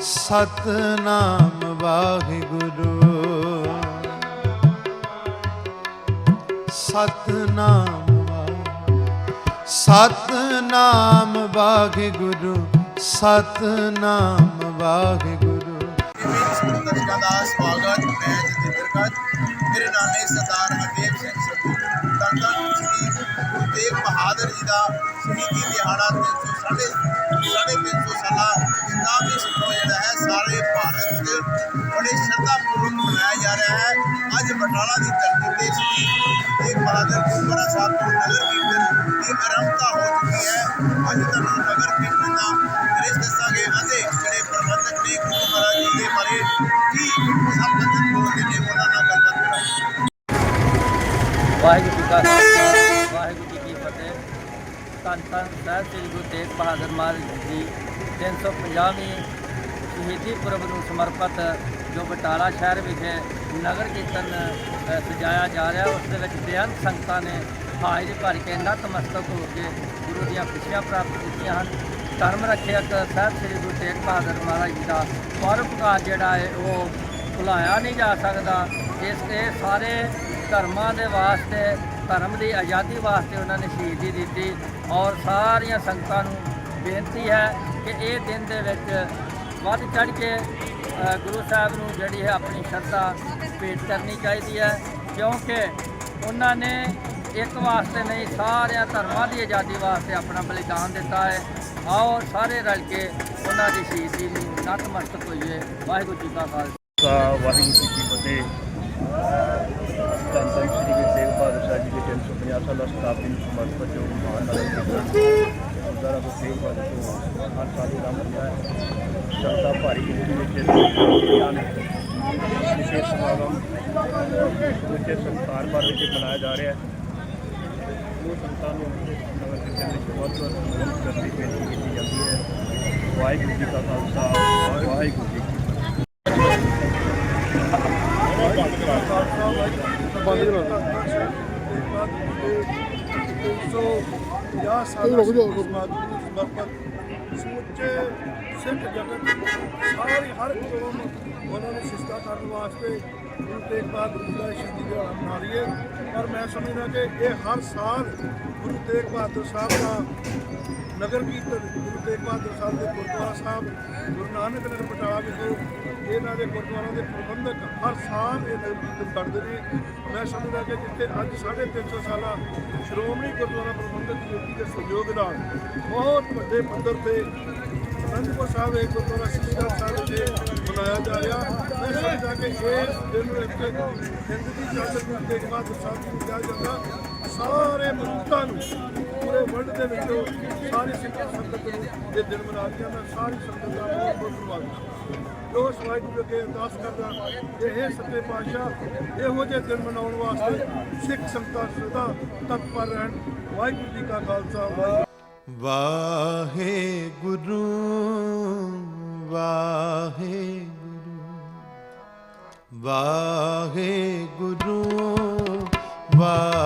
ਸਤਨਾਮ ਵਾਹਿਗੁਰੂ। ਸਤਨਾਮ ਵਾ- ਸਤਨਾਮ ਵਾਹਿਗੁਰੂ। ਸਤਨਾਮ ਵਾਹਿਗੁਰੂ। ਦਰਸ਼ਕਾਂ ਦਾ ਸਵਾਗਤ ਮੈਂ ਜਤਿੰਦਰ ਕੱਜ ਮੇਰੇ ਨਾਲ ਸਰਦਾਰ ਹਰਦੇਵ ਸਿੰਘ ਸੰਧੂ। ਧੰਨ ਸ੍ਰੀ ਗੁਰੂ ਤੇਗ ਬਹਾਦਰ ਜੀ ਦਾ ਸ਼ਹੀਦੀ ਦਿਹਾੜਾ 300 ਸਾਢੇ ਸਾਢੇ 300 ਸਾਲਾ ਇਸਲਾਮੀ ਸਮਾਰੋਹ ਜਿਹੜਾ ਹੈ, ਸਾਰੇ ਭਾਰਤ 'ਚ ਬੜੇ ਸ਼ਰਧਾ ਮਨਾਇਆ ਜਾ ਰਿਹਾ ਹੈ। ਅੱਜ ਬਟਾਲਾ ਦੀ ਧਰਤੀ ਤੇ ਸ੍ਰੀ ਤੇਗ ਬਹਾਦਰ ਗੁਰਦੁਆਰਾ ਸਾਹਿਬ ਤੋਂ ਨਗਰ ਕੀਰਤਨ ਦੀ ਆਰੰਭਤਾ ਹੋ ਚੁੱਕੀ ਹੈ। ਅੱਜ ਤੁਹਾਨੂੰ ਨਗਰ ਕੀਰਤਨ ਦਾ ਦ੍ਰਿਸ਼ ਦੱਸਾਂਗੇ। ਅਤੇ ਜਿਹੜੇ ਪ੍ਰਬੰਧਕ ਨੇ ਗੁਰੂ ਮਹਾਰਾਜ ਜੀ ਦੇ ਬਾਰੇ ਕੀ ਸੰਬੰਧਿਤ ਬੋਲਦੇ ਨੇ ਉਹਨਾਂ ਨਾਲ ਗੱਲਬਾਤ ਕਰਾਂਗੇ। ਵਾਹਿਗੁਰੂ ਜੀ ਕਾ ਖਾਲਸਾ ਵਾਹਿਗੁਰੂ ਜੀ ਕੀ ਫਤਿਹ ਧੰਨ ਧੰਨ ਸਾਹਿਬ ਸ੍ਰੀ ਗੁਰੂ ਤੇਗ ਬਹਾਦਰ ਮਹਾਰਾਜ ਜੀ 350ਵੀਂ ਸ਼ਹੀਦੀ ਪੁਰਬ ਨੂੰ ਸਮਰਪਿਤ ਜੋ ਬਟਾਲਾ ਸ਼ਹਿਰ ਵਿਖੇ ਨਗਰ ਕੀਰਤਨ ਸਜਾਇਆ ਜਾ ਰਿਹਾ, ਉਸ ਦੇ ਵਿੱਚ ਬੇਅੰਤ ਸੰਗਤਾਂ ਨੇ ਹਾਜ਼ਰੀ ਭਰ ਕੇ ਨਤਮਸਤਕ ਹੋ ਕੇ ਗੁਰੂ ਦੀਆਂ ਖੁਸ਼ੀਆਂ ਪ੍ਰਾਪਤ ਕੀਤੀਆਂ ਹਨ। ਧਰਮ ਰੱਖਿਅਕ ਸਾਹਿਬ ਸ੍ਰੀ ਗੁਰੂ ਤੇਗ ਬਹਾਦਰ ਮਹਾਰਾਜ ਜੀ ਦਾ ਪਰਉਪਕਾਰ ਜਿਹੜਾ ਹੈ, ਉਹ ਭੁਲਾਇਆ ਨਹੀਂ ਜਾ ਸਕਦਾ। ਇਸ, ਇਹ ਸਾਰੇ ਧਰਮਾਂ ਦੇ ਵਾਸਤੇ ਧਰਮ ਦੀ ਆਜ਼ਾਦੀ ਵਾਸਤੇ ਉਹਨਾਂ ਨੇ ਸ਼ਹੀਦੀ ਦਿੱਤੀ ਔਰ ਸਾਰੀਆਂ ਸੰਗਤਾਂ ਨੂੰ ਬੇਨਤੀ ਹੈ ਕਿ ਇਹ ਦਿਨ ਦੇ ਵਿੱਚ ਵੱਧ ਚੜ ਕੇ ਗੁਰੂ ਸਾਹਿਬ ਨੂੰ ਜਿਹੜੀ ਹੈ ਆਪਣੀ ਸ਼ਰਧਾ ਭੇਟ ਕਰਨੀ ਚਾਹੀਦੀ ਹੈ ਕਿਉਂਕਿ ਉਹਨਾਂ ਨੇ ਇੱਕ ਵਾਸਤੇ ਨਹੀਂ, ਸਾਰਿਆਂ ਧਰਮਾਂ ਦੀ ਆਜ਼ਾਦੀ ਵਾਸਤੇ ਆਪਣਾ ਬਲੀਦਾਨ ਦਿੱਤਾ ਹੈ ਆਓ ਸਾਰੇ ਰਲ ਕੇ ਉਹਨਾਂ ਦੀ ਸ਼ਹੀਦੀ ਨੂੰ ਨਤਮਸਤਕ ਹੋਈਏ। ਵਾਹਿਗੁਰੂ ਜੀ ਕਾ ਖਾਲਸਾ। ਖਾਲਸਾ ਵਾਹਿਗੁਰੂ ਜੀ ਕੀ ਫਤਿਹ। ॲडव्होकेट एम असा स्थापित समर्पित जो महान ਗੁਰਦੁਆਰਾ ਤੋਂ ਸੇਵ ਵਾਲੇ ਤੋਂ ਹਰ ਸਾਲ ਇਹ ਕੰਮ ਹੁੰਦਾ ਹੈ ਸ਼ਰਧਾ ਭਾਰੀ ਗਿਣਤੀ ਵਿੱਚ ਆਨ ਵਿਸ਼ੇਸ਼ ਸਮਾਗਮ ਸਮੁੱਚੇ ਸੰਸਾਰ ਭਰ ਵਿੱਚ ਮਨਾਇਆ ਜਾ ਰਿਹਾ ਹੈ ਉਹ ਸੰਤਾਂ ਨੂੰ ਨਗਰ ਕੀਰਤਨ ਵਿੱਚ ਬਹੁਤ ਬਹੁਤ ਕਰਦੀ ਪੇਸ਼ ਕੀਤੀ ਜਾਂਦੀ ਹੈ ਵਾਹਿਗੁਰੂ ਜੀ ਦਾ ਖਾਲਸਾ ਵਾਹਿਗੁਰੂ ਜੀ ਕੀ ਫਤਿਹ ਬੰਦ ਕਰਾ ਪੰਜਾਹ ਸਾਲਾਂ ਸਮਰਪਿਤ ਸਮੁੱਚੇ ਸਿੱਖ ਜਗਤ ਸਾਰੀ ਹਰ ਕੋਲੋਂ ਉਹਨਾਂ ਨੂੰ ਸਿਸਤਾ ਕਰਨ ਵਾਸਤੇ ਗੁਰੂ ਤੇਗ ਬਹਾਦਰ ਜੀ ਦਾ ਸ਼ਹੀਦੀ ਦਿਹਾੜਾ ਮਨਾ ਰਹੀ ਹੈ ਪਰ ਮੈਂ ਸਮਝਦਾ ਕਿ ਇਹ ਹਰ ਸਾਲ ਗੁਰੂ ਤੇਗ ਬਹਾਦਰ ਸਾਹਿਬ ਦਾ ਨਗਰ ਕੀਰਤਨ ਗੁਰੂ ਤੇਗ ਬਹਾਦਰ ਸਾਹਿਬ ਦੇ ਗੁਰਦੁਆਰਾ ਸਾਹਿਬ, ਗੁਰੂ ਨਾਨਕ ਨਗਰ ਬਟਾਲਾ ਵਿਖੇ ਇਹਨਾਂ ਦੇ ਗੁਰਦੁਆਰਾ ਦੇ ਪ੍ਰਬੰਧਕ ਹਰ ਸਾਲ ਇਹ ਨਗਰ ਕੀਰਤਨ ਕਰਦੇ ਨੇ। ਮੈਂ ਸਮਝਦਾ ਕਿ ਜਿੱਥੇ ਅੱਜ 350 ਸਾਲਾ ਸ਼੍ਰੋਮਣੀ ਗੁਰਦੁਆਰਾ ਪ੍ਰਬੰਧਕ ਕਮੇਟੀ ਦੇ ਸਹਿਯੋਗ ਨਾਲ ਬਹੁਤ ਵੱਡੇ ਪੱਧਰ ਤੇ ਅਨੰਦਪੁਰ ਸਾਹਿਬ ਇੱਕ ਗੁਰਦੁਆਰਾ ਸਿੱਖਾਂ ਸਾਹਿਬ ਦੇ ਮਨਾਇਆ ਜਾ ਰਿਹਾ। ਮੈਂ ਸਮਝਦਾ ਕਿ ਇਸ ਦਿਨ ਨੂੰ ਇੱਕ ਜ਼ਿੰਦਗੀ ਚਾਦਰ ਗੁਰੂ ਤੇਗ ਬਹਾਦਰ ਸਾਹਿਬ ਨੂੰ ਕਿਹਾ ਜਾਂਦਾ, ਸਾਰੇ ਮਨੁੱਖਾਂ ਨੂੰ ਪੂਰੇ ਵਰਲਡ ਦੇ ਵਿੱਚੋਂ ਸਾਰੀ ਸਿੱਖ ਸੰਗਤ ਨੂੰ ਦਿਨ ਮਨਾ ਰਹੀਆਂ ਮੈਂ ਸਾਰੀ ਸੰਗਤ ਦਾ ਬਹੁਤ ਬਹੁਤ ਧੰਨਵਾਦ ਕਰਦਾ ਜੋ ਵਾਹਿਗੁਰੂ ਅੱਗੇ ਅਰਦਾਸ ਕਰਦਾ ਕਿ ਇਹ ਸੱਚੇ ਪਾਤਸ਼ਾਹ, ਇਹੋ ਜਿਹੇ ਦਿਨ ਮਨਾਉਣ ਵਾਸਤੇ ਸਿੱਖ ਸੰਗਤਾਂ ਸਦਾ ਤਤਪਰ ਰਹਿਣ। ਵਾਹਿਗੁਰੂ ਜੀ ਕਾ ਖਾਲਸਾ ਵਾਹਿਗੁਰੂ ਵਾਹਿਗੁਰੂ ਵਾਹਿਗੁਰੂ ਵਾਹਿਗੁਰੂ।